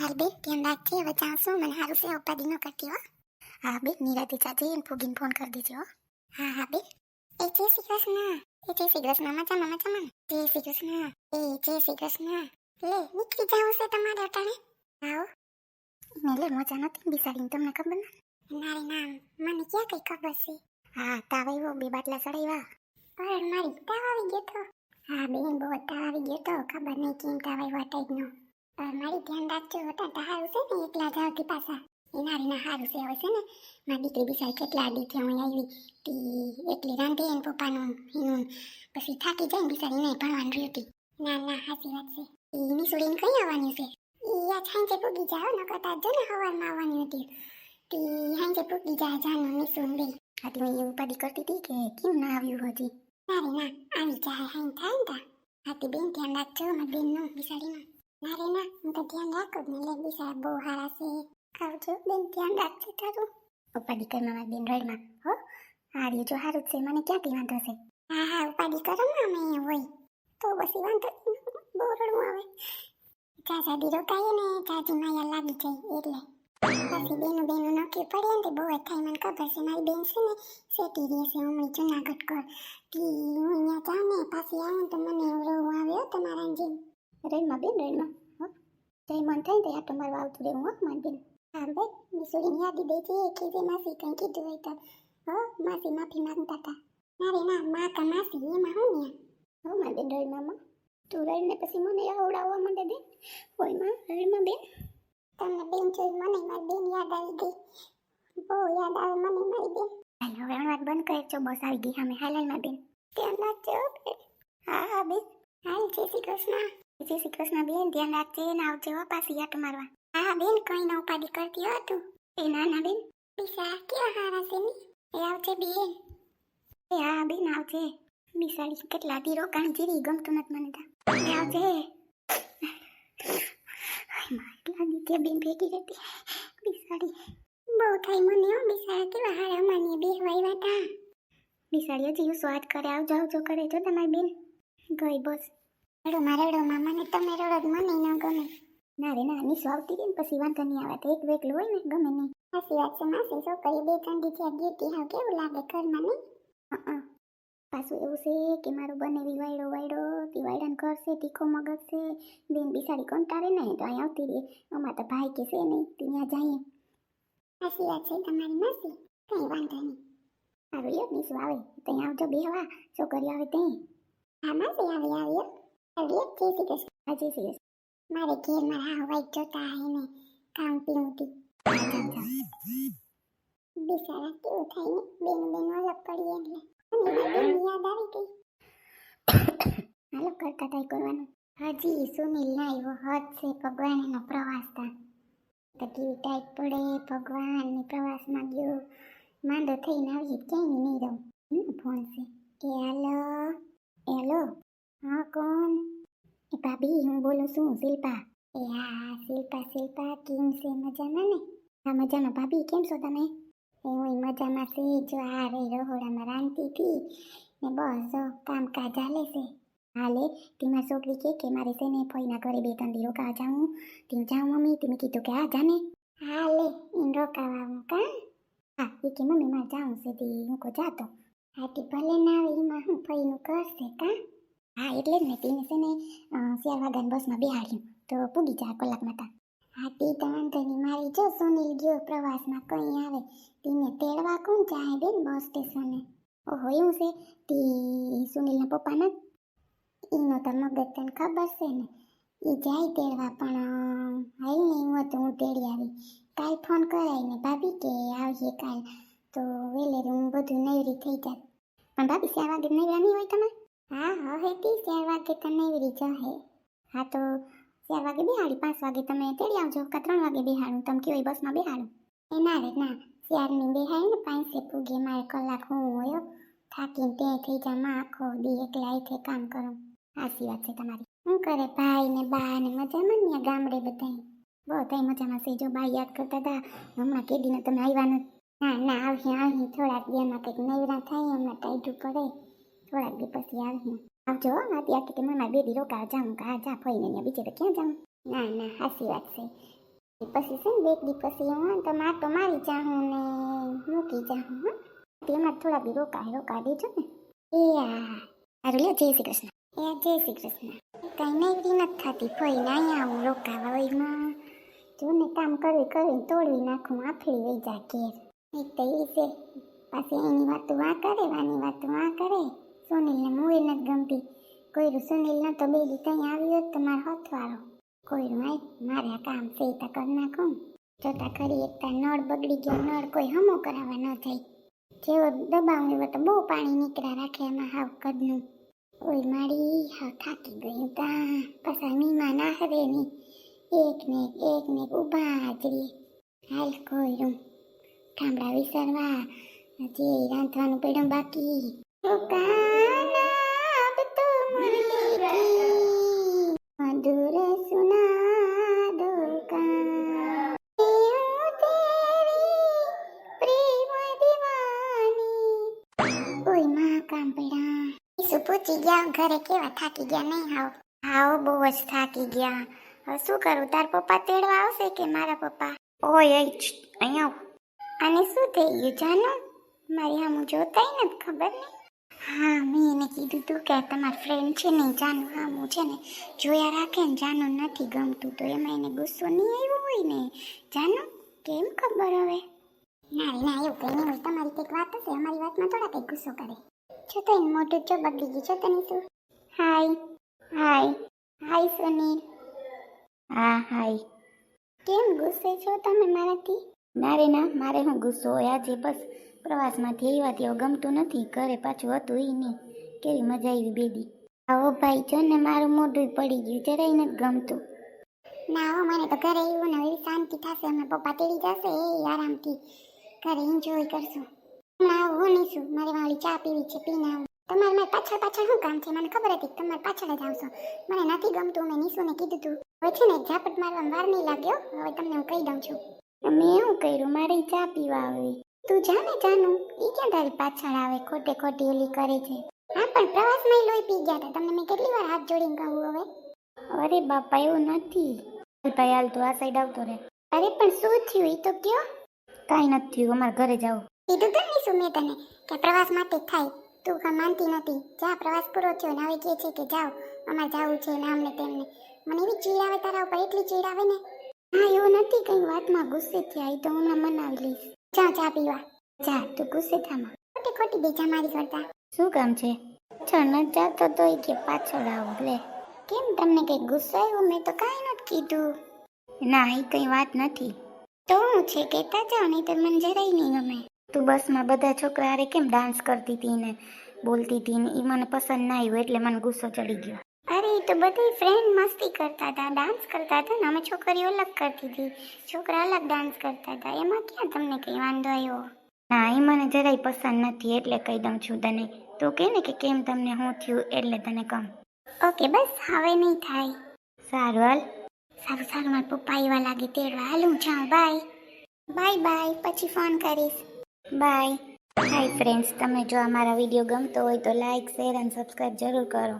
હાલ બેન ધ્યાન રાખજે હવે છું મને સારું છે ઉપાધિ ન કરતી હો હા બેન નિરાતે જાજે એને ફૂગીને ફોન કરી દેજો હો હા હા બેન એ જય શ્રી કૃષ્ણ એ જય શ્રી કૃષ્ણ મજામાં મજામાં જય શ્રી કૃષ્ણ એ જય શ્રી કૃષ્ણ લે નીકળી જાવું છે તમારે અટાણે આવો ને લે મજા નથી બિસાડીને તમને ખબર ના નારી નામ મને ક્યાં કઈ ખબર છે હા તાવ આવ્યો બે બાટલા ચડાવ્યા પણ મારી તાવ આવી ગયો તો હા બેન બહુ તાવ આવી ગયો તો ખબર નહીં કેમ તાવ આવ્યો ટાઈપનો મારી ધ્યાન રાખજો હતા હારું છે ને, એકલા જાવથી પાછા. એના રીના હારું છે હોય છે ને, મારી દીકરી બિચારી કેટલા દીથી હું આવી. તી એટલી રાંધે એને પપ્પાનું એનું પછી થાકી જાય ને બિચારી નહીં ભણવાનું રહ્યું હતી. ના ના સાચી વાત છે. એ નિસુડીને કઈ આવવાની છે? એ આ સાંજે પૂગી જાઓ ન કરતા જો ને સવારમાં આવવાની હતી. તે સાંજે પૂગી જા, જાનું, નિસુન બે આથી હું પડી કરતી હતી કે કેમ ના આવ્યું હજી? ના રે, ના, આવી જાય હાઈ થાય ને તા હાથી બેન, ધ્યાન રાખજો, મારી બેનનું, બિચારીનું. ના રે ના હું તો ધ્યાન રાખું જ ને લે સાહેબ બહુ સારા છે. આવજો બેન ધ્યાન રાખજો તારું. ઉપાડી કર મારા બેન રડમાં હો? હારી જો સારું છે મને ક્યાંથી વાંધો છે? હા હા ઉપાડી કરો ને અમે હોય. તો પછી વાંધો. બહુ રડવું આવે. ચાચા દી રોકાઈએ ને ચાચી માયા લાગી જાય એટલે. પછી બેનું બેનું નક્કી પડે ને બહુ થાય મને ખબર છે. મારી બેન છે ને સેટી રહે છે હમણાં જુનાગઢ કર. કે હું અહીંયા જાઉં ને પાછી આવું તો મને રોવું આવ્યો તમારા જેમ. રેડમાં બેન રેડમાં હો? જય મન થાય ને તો આટો મારવા આવતું રહેવું, હો, મારી બેન. હા બે નિસુડીની યાદી દેજે કે જે માસી કંઈ કીધું હોય તો. હો, માસી માફી માંગતા હતા. ના રે, ના, મા કા માસી, એમાં હું ને હો, મારી બેન રેડમાં તું રહીને પછી મને આવડાવવા માંડે બેન? હોય, માં રહીમાં બેન. તમને બેન જોઈ મને મારી બેન યાદ આવી ગઈ. બહુ યાદ આવે મને મારી બેન. હાલ, હવે વાત બંધ કરે છો બસ આવી ગઈ. અમે હાલમાં બેન. ધ્યાન રાખજો હા હા, બેન. હાલ, જય શ્રી કૃષ્ણ. જય શ્રી કૃષ્ણ બેન ધ્યાન રાખજે ને આવજે પાછી આટ મારવા. હા, બેન, કઈ નવ ઉપાધિ કરતી હો તું. એ ના ના, બેન. પીસા કેવા હારા છે ની એ આવજે બેન. એ હા, બેન, આવજે. બિસાડી કેટલા દી રોકાણ જીરી, ગમતું નથી મને તા. એ આવજે. એટલા દી કે બેન ભેગી રહેતી. બિસાડી. બહુ થાય મને હો, બિસાડા કેવા હારા મને બે વાયવા તા. બિસાડી, હજી સ્વાદ કરે, આવજો આવજો, કરે, જો તમારી બેન. ગઈ બસ. રડો માં રડો માં મને તમે રડો જ મને ન ગમે. ના રે, ના નિશો આવતી રહી ને પછી વાંધો નહીં આવે. તો એક વેકલું હોય ને, ગમે નહીં. સાચી વાત છે માસી. છોકરી બે ત્રણ દી ત્યાં ગીતી હાવ કેવું લાગે ઘરમાં નહીં? હા પાછું એવું છે કે મારું બનેવી વાયડો વાયડો, તી વાયડાને ઘર છે, તીખો મગજ છે, બેન બિસાડી કંટાળે ને તો અહીં આવતી રહી. અમાર તો ભાઈ કે છે નહીં ત્યાં જઈએ સાચી વાત છે તમારી માસી. કંઈ વાંધો નહીં. સારું યો નિશો આવે ત્યાં આવજો બેહવા. છોકરી આવે ત્યાં હા, માસી, આવી આવી આવી જય શ્રી કૃષ્ણ હા જય શ્રી કૃષ્ણ મારે ઘેર મારા હા વાઈટ જોતા હે ને, કામ પીવતી બિચારા કેવું થાય ને, બેન બેન અલગ એટલે અને બેન યાદ આવી ગઈ. હાલો કરતા થાય કરવાનું. હજી સુનિલ ના આવ્યો હદ છે ભગવાન એનો પ્રવાસ તા. તો કેવી ટાઈપ પડે ભગવાન ને પ્રવાસમાં ગયો. માંદો થઈને આવી, ક્યાંય નહીં રહું. ફોન છે. કે હાલો? હેલો? હા, કોણ? ભાભી, હું બોલું છું, શિલ્પા. એ હા, શિલ્પા શિલ્પા, કેમ છે? મજામાં ને? હા, મજામાં. ભાભી, કેમ છો તમે? એ હું મજામાં છે. જો આ રે રહોડામાં રાંધતી ને બસ જો કામકાજ હાલે છે. હાલે? તેમાં છોકરી કે કે મારે છે ને ફોઈના ઘરે બે ત્રણ દી રોકાવા જાઉં તેમ જાઉં મમ્મી, તમે કીધું કે હા જાને. હાલે ઇન રોકાવા હું કા? હા, એ કે મમ્મી, મારે જાઉં છે તે. હું કો જાતો હા તે ભલે ના આવે, એમાં હું ફઈનું કરશે કા? હા એટલે જ ને. તેને છે ને અ, ચાર વાગ્યાની બસમાં બેહાડ્યું. તો પૂગી જાય કલાકમાં તા હા તે તો વાંધો મારી જો સુનિલ ગયો પ્રવાસમાં કંઈ આવે તેને તેડવા કોણ જાય બેન બસ સ્ટેશને? ઓહો એવું છે? તે સુનિલના પપ્પાના? એનો તો મગજ તને ખબર છે ને. એ જાય તેડવા પણ હાલ ને હું હતું હું તેડી આવી. કાલ ફોન કરાય ને ભાભી કે આવજે કાલ. તો વેલેરી હું બધું નૈરી થઈ જાત. પણ ભાભી ચાર વાગે નૈરા નહીં હોય તમે હા, હવે તે ચાર વાગે તો નવરી હે. હા, તો ચાર વાગે બેહાડી, પાંચ વાગે તમે તેડી આવજો, કે ત્રણ વાગે બેહાડું, તમે કેવી બસમાં બેહાડું? એ ના રે, ના. ચારની બેહાડી ને પાંચે પૂગે મારે કલાક હું હોય થાકીને તે થઈ જા, માં આખો દી એકલા થઈ કામ કરું. સાચી વાત છે તમારી. શું કરે ભાઈ ને બા ને મજામાં ને ગામડે બધાય? બધાય મજામાં છે, જો બા યાદ કરતા હતા હમણાં કેદીને તમે આવ્યા નથી ના ના આવશે આવશે થોડાક દિવસમાં કંઈક નવરા થાય, હમણાં ટાઈટું પડે થોડાક દિવસથી આવી આવજો હો આતી આતી મારા બે દી રોકા જાઉં કા જા ફોઈને અહીંયા બીજે તો ક્યાં જાઉં ના ના હાસી વાત છે પછી છે ને બે દી પછી હું તો માટો મારી જાઉં ને મૂકી જાઉં હં તેમાં થોડા બી રોકાય રોકા દેજો ને એ આ સારું લ્યો જય શ્રી કૃષ્ણ એ જય શ્રી કૃષ્ણ કઈ નવરી નથી થતી ફોઈને અહીંયા આવું રોકાવા વયમાં જો ને કામ કરવી કરવી તોડવી નાખું આફડી વહી જા ઘેર એક તો એ છે પાછી એની વાતો આ કરે વાની વાતો આ કરે સુનિલને મુએ નથી ગમતી. કોઈ સુનિલ ન તો બે દી ત્યાં આવ્યો તો મારો હથવારો. કોઈ આય, મારે આ કામ છે તા કરી નાખું. જોતા ખરી એકતા નળ બગડી ગયો, નળ કોઈ હમો કરાવવા ન થાય જેવો દબાવ એવો તો બહુ પાણી નીકળ્યા રાખે એમાં હાવ કદનું ઓય મારી, હાવ થાકી ગયું તા. પાછા મીમા ના. હરે ની એક ને એક ને ઊભા જ રે. હાલ કોઈરું ઠામડા વિસરવા. હજી રાંધવાનું પડ્યું બાકી. ગયા, ઘરે કેવા થાકી ગયા? નહીં, હાવ. હાવ, બહુ જ થાકી ગયા. હવે શું કરું? તાર પપ્પા તેડવા આવશે કે મારા પપ્પા? ઓય અહીંયા અને શું થઈ ગયું? જાનો. મારી આમ જોતાય ને ખબર નહીં. હા, મેં એને કીધું તું કે તમારો ફ્રેન્ડ છે ને, જાનું હું છે ને, જોયા રાખે ને, જાનું નથી ગમતું. તો એમાં એને ગુસ્સો નહીં આવ્યો હોય ને? જાનું, કેમ ખબર હવે? ના ના, એવું કંઈ નહીં. તમારી કંઈક વાત હશે અમારી વાતમાં થોડા કંઈક ગુસ્સો કરે. છો તો મોઢું જો બગડી ગયું છો તને શું? હાય. હાય. હાય સુનીલ હા, હાય. કેમ ગુસ્સે છો તમે મારાથી? ના રે, ના, મારે હું ગુસ્સો હોય આજે બસ. પ્રવાસમાંથી એવા તેઓ ગમતું નથી. ઘરે પાછું હતું એ નહીં. કેવી મજા આવી બેદી. આવો ભાઈ, જો ને મારું મોઢું પડી ગયું, જરાય નથી ગમતું. ના હો, મને તો ઘરે આવ્યું ને એવી શાંતિ થશે. અમે પપ્પા તેડી જશે, એ આરામથી ઘરે એન્જોય કરશું. ના, હું નહીં શું મારે વાળી ચા પીવી છે પીને આવું તમારે મારી પાછળ પાછળ શું કામ છે? મને ખબર હતી તમારે પાછળ જ આવશો. મને નથી ગમતું, મેં નિશુને કીધું તું. હવે છે ને, ઝાપટ મારવા વાર નહીં લાગ્યો. હવે તમને હું કહી દઉં છું. મેં એવું કર્યું, મારે ચા પીવા આવી. તું જા ને જાનું એ ક્યાં તારી પાછળ આવે? ખોટે ખોટી ઓલી કરે છે. હા, પણ પ્રવાસમાં લોહી પી ગયા હતા. તમને મેં કેટલી વાર હાથ જોડીને કહું હવે? અરે બાપા, એવું નથી. ભાઈ હાલ તું આ સાઈડ આવતો રે અરે, પણ શું થયું? એ તો કયો? કાંઈ નથી થયું. અમારા ઘરે જાવ કીધું તો નહીં સુમે તને કે પ્રવાસ માટે જ થાય. તું કાં માનતી નથી જા પ્રવાસ પૂરો થયો ને હવે કહે છે કે જાઓ. અમારે જાવું છે ને આમને તેમને. મને એવી ચીડ આવે તારા ઉપર એટલી ચીડ આવે ને? હા એવું નથી કઈ. વાતમાં ગુસ્સે થયા એ તો હું મનાવી લઈશ. જા ચા પીવા. જા તું ગુસ્સે થામાં ખોટી ખોટી બેજા મારી કરતા શું કામ છે? છણ જાતો તોય કે પાછળ આવું. લે. કેમ તમને કઈ ગુસ્સો આવ્યો? મેં તો કાંઈ નથી કીધું. ના એ કઈ વાત નથી. તો હું છે કહેતા જાઓ નહીં તો મને જરાય નહીં ગમે. તું બસમાં બધા છોકરા હારે કેમ ડાન્સ કરતી હતી ને બોલતી હતી ને? એ મને પસંદ ના આવ્યું એટલે મને ગુસ્સો ચડી ગયો. અરે એ તો બધી ફ્રેન્ડ મસ્તી કરતા હતા ડાન્સ કરતા હતા ને? અમે છોકરીઓ અલગ કરતી હતી, છોકરા અલગ ડાન્સ કરતા હતા. એમાં ક્યાં તમને કંઈ વાંધો આવ્યો? ના એ મને જરાય પસંદ નથી, એટલે કહી દઉં છું તને. તું કહે ને કે કેમ તમને હું થયું, એટલે તને કહું. ઓકે, બસ, હવે નહીં થાય. સારું, હાલ. સારું સારું, મારા પપ્પા એવા લાગે, તેડવા. હાલ, હું જાઉં. બાય બાય બાય પછી ફોન કરીશ. બાય હાય ફ્રેન્ડ્સ તમે જો અમારા વીડિયો ગમતો હોય તો લાઈક શેર અને સબસ્ક્રાઈબ જરૂર કરો.